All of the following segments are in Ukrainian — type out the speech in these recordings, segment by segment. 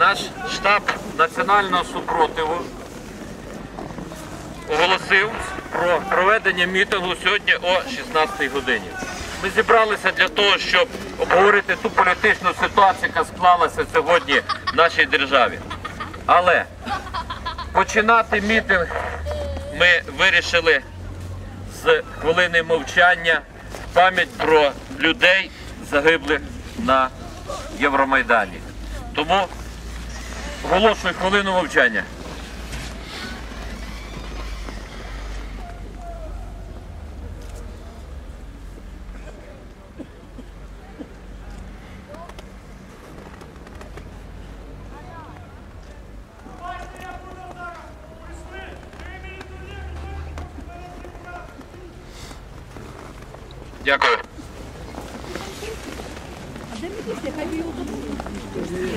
наш штаб національного супротиву оголосив про проведення мітингу сьогодні о 16 годині. Ми зібралися для того, щоб обговорити ту політичну ситуацію, яка склалася сьогодні в нашій державі. Але починати мітинг ми вирішили з хвилини мовчання пам'ять про людей, загиблих на Євромайдані. Тому оголошую хвилину мовчання. Дякую.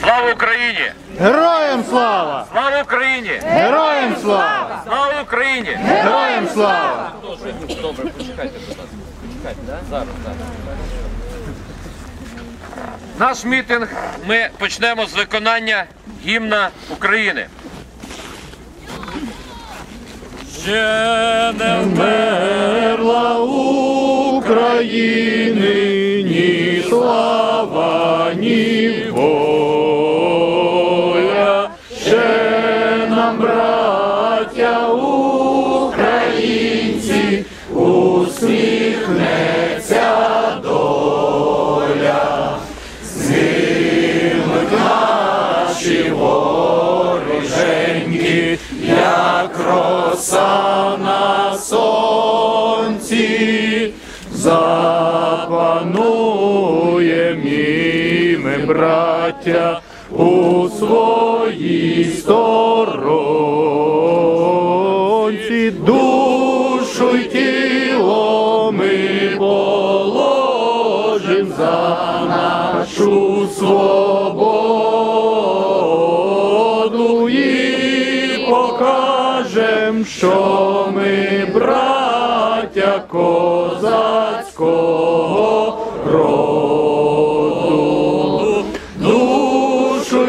Слава Україні! Героям слава! Слава Україні! Героям слава! Слава Україні! Героям слава! Добре, почекайте, будь ласка. Почекайте, зараз, зараз. Наш мітинг ми почнемо з виконання гімна України. Ще не Мерла України ні слава, ні воля. Браття, у своїй сторонці, душу й тіло ми положим за нашу свободу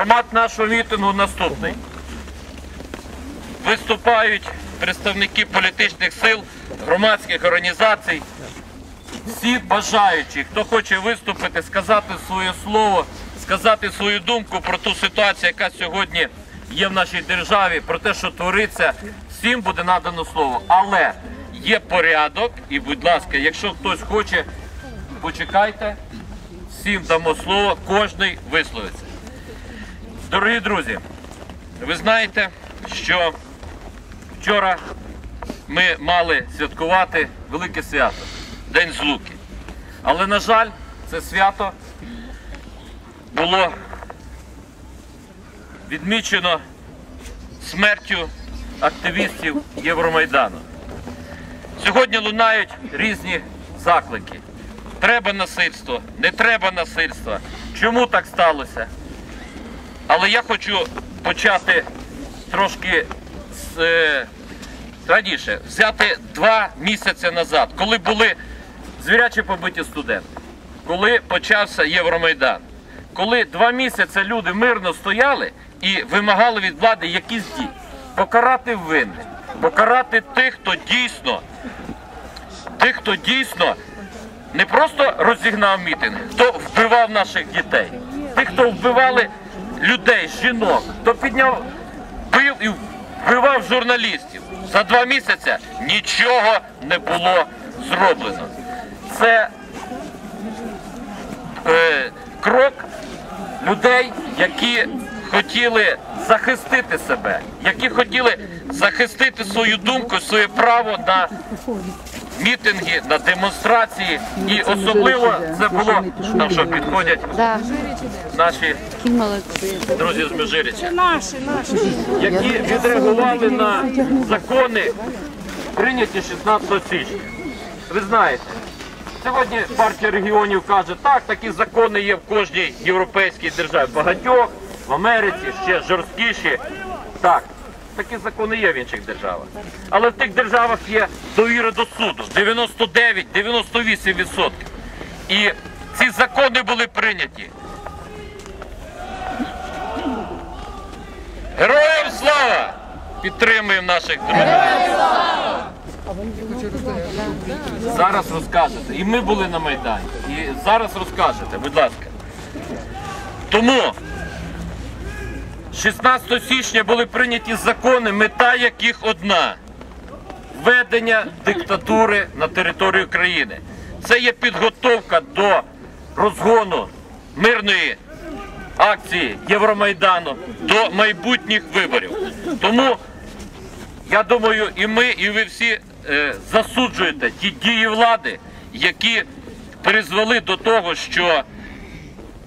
Формат нашого мітингу наступний. Виступають представники політичних сил, громадських організацій. Всі бажаючі, хто хоче виступити, сказати своє слово, сказати свою думку про ту ситуацію, яка сьогодні є в нашій державі, про те, що твориться, всім буде надано слово. Але є порядок, і, будь ласка, якщо хтось хоче, почекайте, всім дамо слово, кожний висловиться. Дорогі друзі, ви знаєте, що вчора ми мали святкувати велике свято День Злуки. Але, на жаль, це свято було відмічено смертю активістів Євромайдану. Сьогодні лунають різні заклики. Треба насильство, не треба насильства. Чому так сталося? Але я хочу почати трошки з, е, раніше, взяти два місяці назад, коли були звірячі побиті студенти, коли почався Євромайдан, коли два місяці люди мирно стояли і вимагали від влади якісь дії, покарати винних, покарати тих, хто дійсно, тих, хто дійсно не просто розігнав мітинг, хто вбивав наших дітей, тих, хто вбивали людей, жінок, хто підняв, бив і вбивав журналістів. За два місяці нічого не було зроблено. Це е, крок людей, які хотіли захистити себе, які хотіли захистити свою думку, своє право на мітинги, на демонстрації. І особливо це було там, що підходять наші друзі з Межиріча, які відреагували на закони, прийняті 16 січня. Ви знаєте, сьогодні партія регіонів каже, так, такі закони є в кожній європейській державі. Багатьох в Америці ще жорсткіші. Так, такі закони є в інших державах. Але в тих державах є довіра до суду 99-98%. І ці закони були прийняті Героям слава! Підтримуємо наших друзів. Зараз розкажете. І ми були на Майдані. І зараз розкажете, будь ласка. Тому 16 січня були прийняті закони, мета яких одна введення диктатури на територію країни. Це є підготовка до розгону мирної акції Євромайдану до майбутніх виборів. Тому я думаю, і ми, і ви всі е, засуджуєте ті дії влади, які призвели до того, що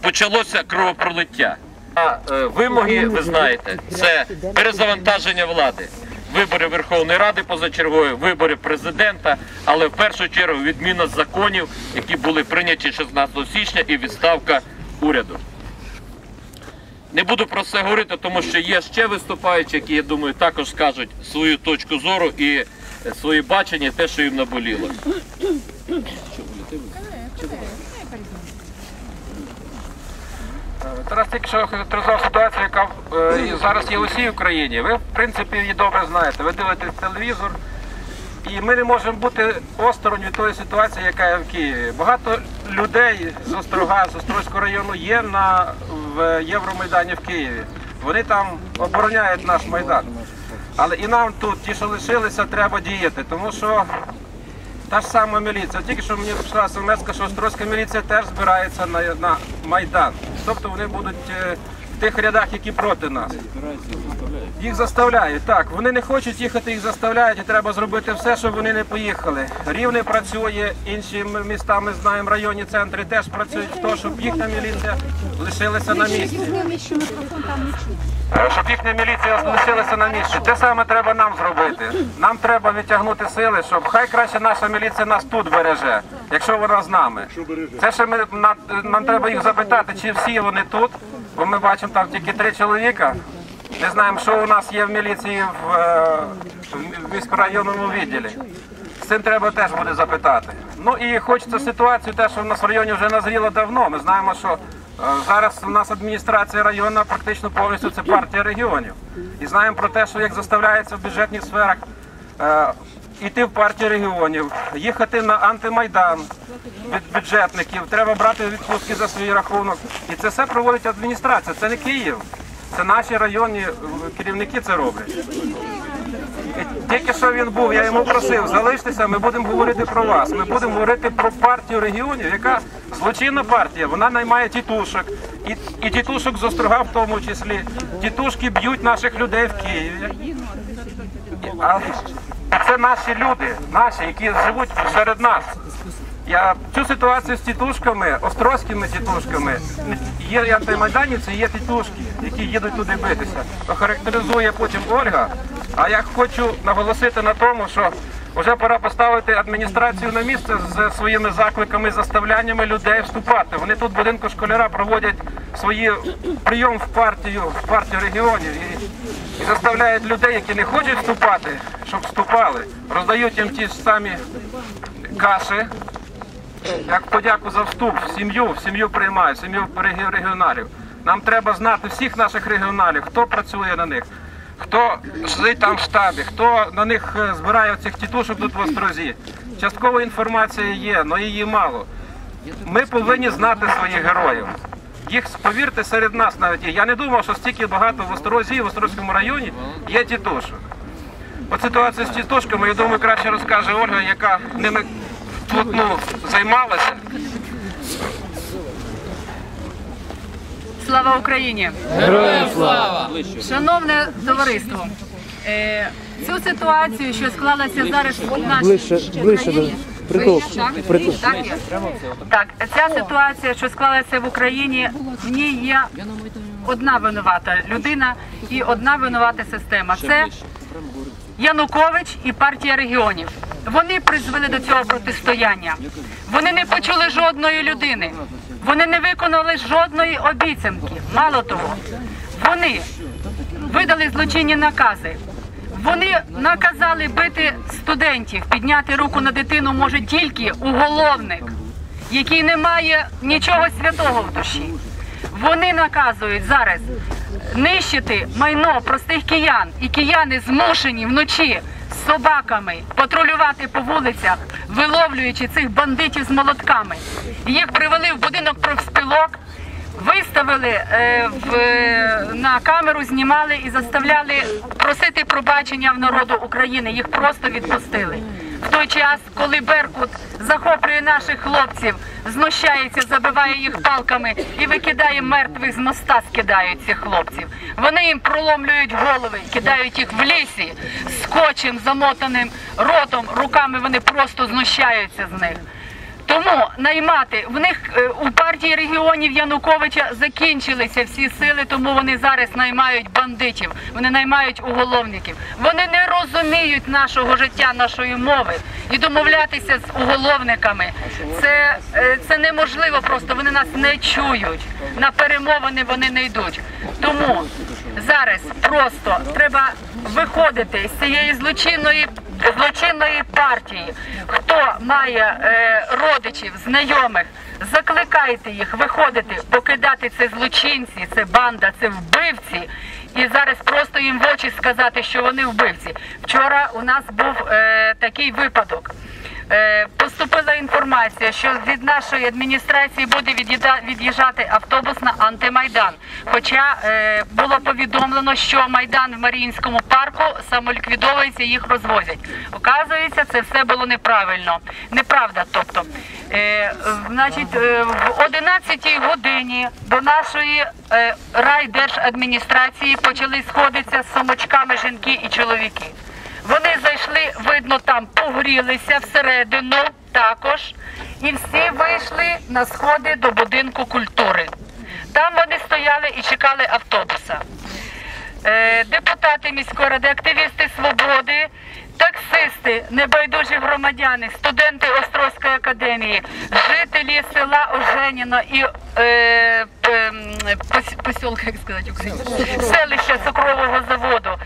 почалося кровопролиття. Е, вимоги, ви знаєте, це перезавантаження влади. Вибори Верховної Ради позачергові, вибори президента, але в першу чергу відміна законів, які були прийняті 16 січня, і відставка уряду. Не буду про це говорити, тому що є ще виступаючі, які, я думаю, також скажуть свою точку зору і свої бачення, те, що їм наболіло. Тарас тільки що характеризував ситуацію, яка е, зараз є у всій Україні. Ви, в принципі, її добре знаєте. Ви дивитесь телевізор, і ми не можемо бути осторонь від тої ситуації, яка є в Києві. Багато людей з Острога, з Острозького району є на в Євромайдані в Києві. Вони там обороняють наш майдан. Але і нам тут, ті, що лишилися, треба діяти, тому що та ж сама міліція. Тільки що мені прийшла смс, що Острозька міліція теж збирається на, на Майдан. Тобто вони будуть е, в тих рядах, які проти нас. Їх заставляють. Так, вони не хочуть їхати, їх заставляють, і треба зробити все, щоб вони не поїхали. Рівне працює, інші міста, ми знаємо, районні центри теж працюють в те, щоб їхня міліція лишилася на місці. Е, Щоб їхня міліція лишилася на місці. Те саме треба нам зробити. Нам треба відтягнути сили, щоб хай краще наша міліція нас тут береже, якщо вона з нами. Це ще ми на- нам треба їх запитати, чи всі вони тут, бо ми бачимо там тільки три чоловіка. Не знаємо, що у нас є в міліції в, е, в міськрайонному відділі. З цим треба теж буде запитати. Ну і хочеться ситуацію, те, що в нас в районі вже назріло давно. Ми знаємо, що е, зараз у нас адміністрація районна практично повністю це партія регіонів. І знаємо про те, що як заставляється в бюджетних сферах е, йти в партію регіонів, їхати на антимайдан бюджетників, треба брати відпустки за свій рахунок. І це все проводить адміністрація. Це не Київ. Це наші районні керівники це роблять. Тільки що він був, я йому просив, залиштеся, ми будемо говорити про вас. Ми будемо говорити про партію регіонів, яка злочинна партія, вона наймає тітушок. І, і тітушок з острога в тому числі. Тітушки б'ють наших людей в Києві. А це наші люди, наші, які живуть серед нас. Я цю ситуацію з тітушками, острозькими тітушками, є антимайданівці, є тітушки, які їдуть туди битися. Охарактеризує потім Ольга. А я хочу наголосити на тому, що вже пора поставити адміністрацію на місце з своїми закликами, заставляннями людей вступати. Вони тут в будинку школяра проводять свої прийом в партію, в партію регіонів і, і заставляють людей, які не хочуть вступати, щоб вступали. Роздають їм ті ж самі каші, як подяку за вступ в сім'ю, в сім'ю приймають, в сім'ю регіоналів. Нам треба знати всіх наших регіоналів, хто працює на них, хто сидить там в штабі, хто на них е, збирає цих тітушок тут в Острозі. Часткова інформація є, але її мало. Ми повинні знати своїх героїв. Їх, повірте, серед нас навіть є. Я не думав, що стільки багато в Острозі, в Острозькому районі є тітушок. От ситуація з тітушками, я думаю, краще розкаже Ольга, яка ними тут ну, займалася. Слава Україні! Героям слава! Шановне товариство, е, Цю ситуацію, що склалася зараз в нашій країні, притул. Так, Притул. так, є. так, ця ситуація, що склалася в Україні, в ній є одна винувата людина і одна винувата система. Це Янукович і партія регіонів. Вони призвели до цього протистояння. Вони не почули жодної людини. Вони не виконали жодної обіцянки. Мало того, вони видали злочинні накази. Вони наказали бити студентів, підняти руку на дитину може тільки уголовник, який не має нічого святого в душі. Вони наказують зараз нищити майно простих киян, і кияни змушені вночі з собаками патрулювати по вулицях, виловлюючи цих бандитів з молотками. Їх привели в будинок профспілок, виставили е, в, на камеру, знімали і заставляли просити пробачення в народу України. Їх просто відпустили. В той час, коли Беркут захоплює наших хлопців, знущається, забиває їх палками і викидає мертвих з моста, скидають цих хлопців. Вони їм проломлюють голови, кидають їх в лісі скотчем, замотаним ротом, руками вони просто знущаються з них. Тому наймати в них е, у партії регіонів Януковича закінчилися всі сили, тому вони зараз наймають бандитів, вони наймають уголовників. Вони не розуміють нашого життя, нашої мови і домовлятися з уголовниками. Це, е, це неможливо просто. Вони нас не чують. На перемовини вони не йдуть. Тому зараз просто треба виходити з цієї злочинної злочинної партії. Хто має е, родичів, знайомих, закликайте їх виходити, покидати це злочинці, це банда, це вбивці. І зараз просто їм в очі сказати, що вони вбивці. Вчора у нас був е, такий випадок. Е, Поступила інформація, що від нашої адміністрації буде від'їжджати автобус на антимайдан. Хоча е, було повідомлено, що майдан в Маріїнському парку самоліквідовується, їх розвозять. Оказується, це все було неправильно. Неправда, тобто. Е, значить, в 11 годині до нашої райдержадміністрації почали сходитися з сумочками жінки і чоловіки. Вони зайшли, видно, там погрілися всередину також, і всі вийшли на сходи до будинку культури. Там вони стояли і чекали автобуса. Е, депутати міської ради, активісти свободи, таксисти, небайдужі громадяни, студенти Острозької академії, жителі села Оженіно і е, посілка, як сказати селища цукрового заводу.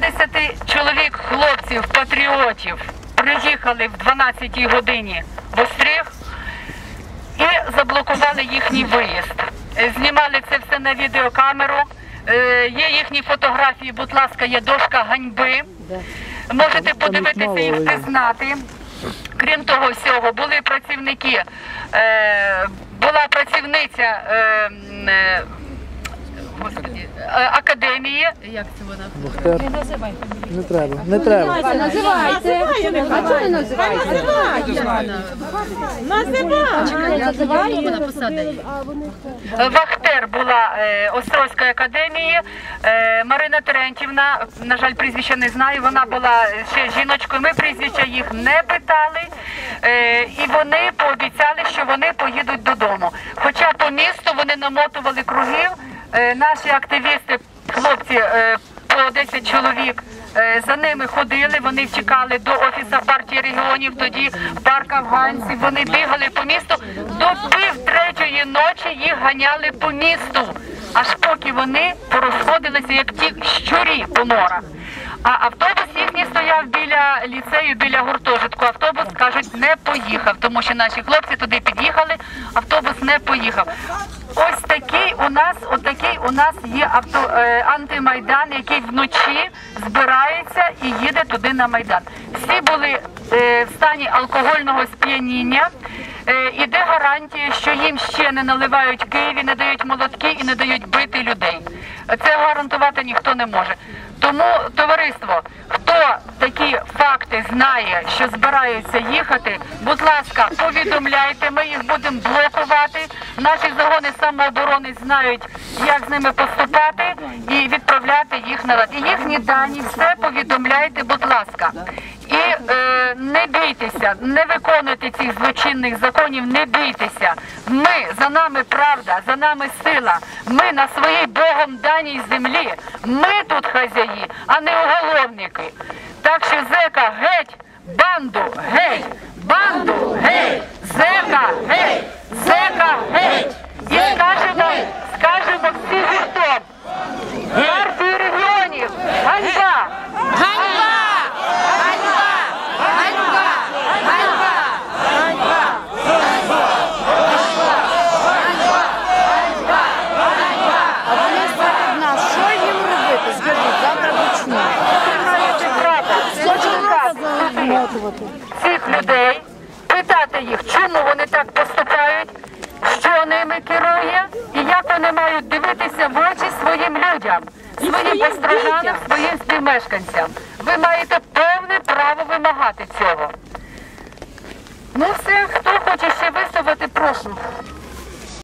Коло 60 чоловік хлопців, патріотів приїхали в 12 годині в Остріг і заблокували їхній виїзд. Е, Знімали це все на відеокамеру. Е, Є їхні фотографії, будь ласка, є дошка ганьби. Можете подивитися і впізнати. Крім того всього, були працівники, е, була працівниця е, академії. Як це вона? Бухтер. Не треба, не треба. Називайте. А чого не називаєте? Вона. Вахтер була е, Острозької академії. Е, Марина Терентівна, на жаль, прізвища не знаю. Вона була ще жіночкою. Ми прізвища їх не питали, е, і вони пообіцяли, що вони поїдуть додому. Хоча по місту вони намотували кругів. Е, наші активісти, хлопці, е, по 10 чоловік. е, За ними ходили, вони чекали до офісу партії регіонів, тоді парк афганців. Вони бігали по місту. До пів третьої ночі їх ганяли по місту, аж поки вони порозходилися, як ті щурі по норах. А автобус їхній стояв біля ліцею, біля гуртожитку. Автобус кажуть, не поїхав, тому що наші хлопці туди під'їхали. Автобус не поїхав. Ось такий у нас, отакий у нас є авто е, антимайдан, який вночі збирається і їде туди на майдан. Всі були е, в стані алкогольного сп'яніння. Е, іде гарантія, що їм ще не наливають в Києві, не дають молотки і не дають бити людей. Це гарантувати ніхто не може. Тому, товариство, хто такі факти знає, що збираються їхати, будь ласка, повідомляйте, ми їх будемо блокувати. Наші загони самооборони знають, як з ними поступати і відправляти їх назад. І їхні дані, все повідомляйте, будь ласка. І е, не бійтеся, не виконуйте цих злочинних законів, не бійтеся. Ми за нами правда, за нами сила. Ми на своїй Богом даній землі. Ми тут хазяї, а не уголовники. Так що зека геть, банду геть, банду геть, зека геть, зека геть. І скажемо, скажемо всі гуртом. Партії регіонів, ганьба! Вони сперед нас. Що їм робити? Скажіть, завтра почну. Це правда. Кожен раз Змотувати. цих людей, питати їх, чому вони так поступають, що ними керує, і як вони мають дивитися в очі своїм людям, постражданим, своїм співмешканцям. Ви маєте повне право вимагати цього. Ну все, хто хоче ще висловити, прошу.